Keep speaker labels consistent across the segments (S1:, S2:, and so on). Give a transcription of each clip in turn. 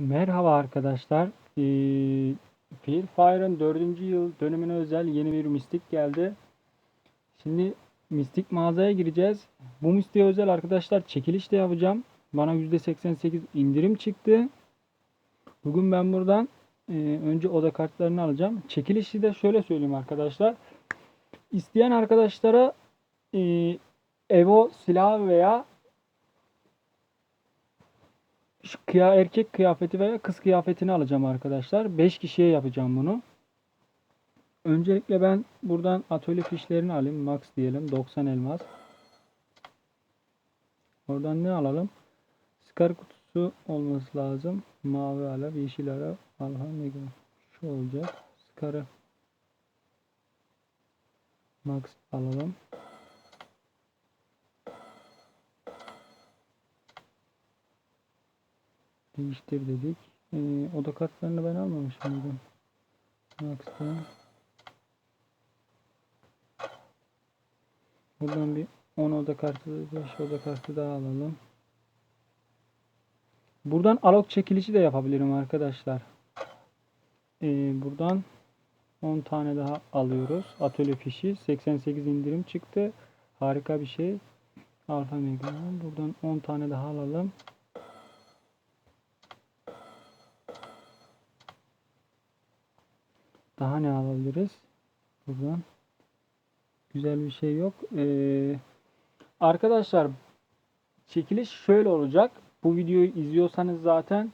S1: Merhaba arkadaşlar. Ee, Free Fire'ın 4. yıl dönümüne özel yeni bir mistik geldi. Şimdi mistik mağazaya gireceğiz. Bu mistiğe özel arkadaşlar çekiliş de yapacağım. Bana %88 indirim çıktı. Bugün ben buradan e, önce oda kartlarını alacağım. Çekilişi de şöyle söyleyeyim arkadaşlar. İsteyen arkadaşlara e, Evo silahı veya kıya erkek kıyafeti veya kız kıyafetini alacağım arkadaşlar. 5 kişiye yapacağım bunu. Öncelikle ben buradan atölye fişlerini alayım. Max diyelim. 90 elmas. Oradan ne alalım? Scar kutusu olması lazım. Mavi alev, yeşil alev. Allah ne gibi. Şu olacak. Scar'ı Max alalım. Değiştir dedik. Ee, oda kartlarını ben almamış mıydım? Max'ta. Buradan bir 10 oda kartı, 5 oda kartı daha alalım. Buradan alok çekilişi de yapabilirim arkadaşlar. Ee, buradan 10 tane daha alıyoruz. Atölye fişi. 88 indirim çıktı. Harika bir şey. Alfa Mega. Buradan 10 tane daha alalım. Daha ne alabiliriz? Buradan. Güzel bir şey yok. Ee, arkadaşlar çekiliş şöyle olacak. Bu videoyu izliyorsanız zaten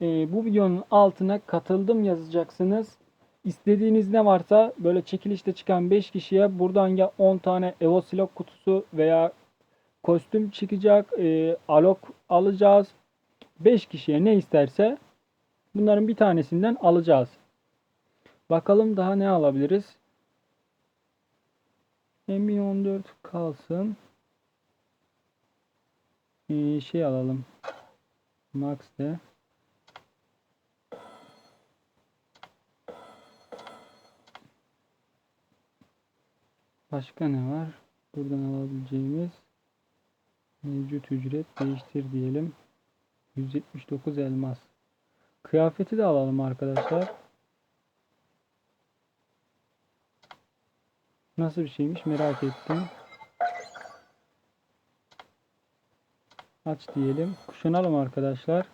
S1: e, bu videonun altına katıldım yazacaksınız. İstediğiniz ne varsa böyle çekilişte çıkan 5 kişiye buradan ya 10 tane Evo Silok kutusu veya kostüm çıkacak. E, alok alacağız. 5 kişiye ne isterse bunların bir tanesinden alacağız. Bakalım daha ne alabiliriz? M14 kalsın. Ee, şey alalım. Max de. Başka ne var? Buradan alabileceğimiz mevcut ücret değiştir diyelim. 179 elmas. Kıyafeti de alalım arkadaşlar. Nasıl bir şeymiş merak ettim. Aç diyelim. Kuşanalım arkadaşlar.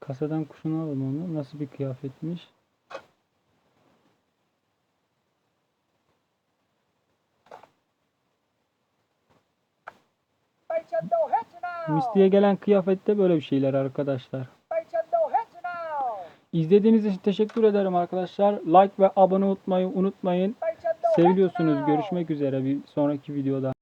S1: Kasadan kuşanalım onu. Nasıl bir kıyafetmiş. Mistiğe gelen kıyafette böyle bir şeyler arkadaşlar. İzlediğiniz için teşekkür ederim arkadaşlar. Like ve abone olmayı unutmayın. Seviliyorsunuz. Görüşmek üzere bir sonraki videoda.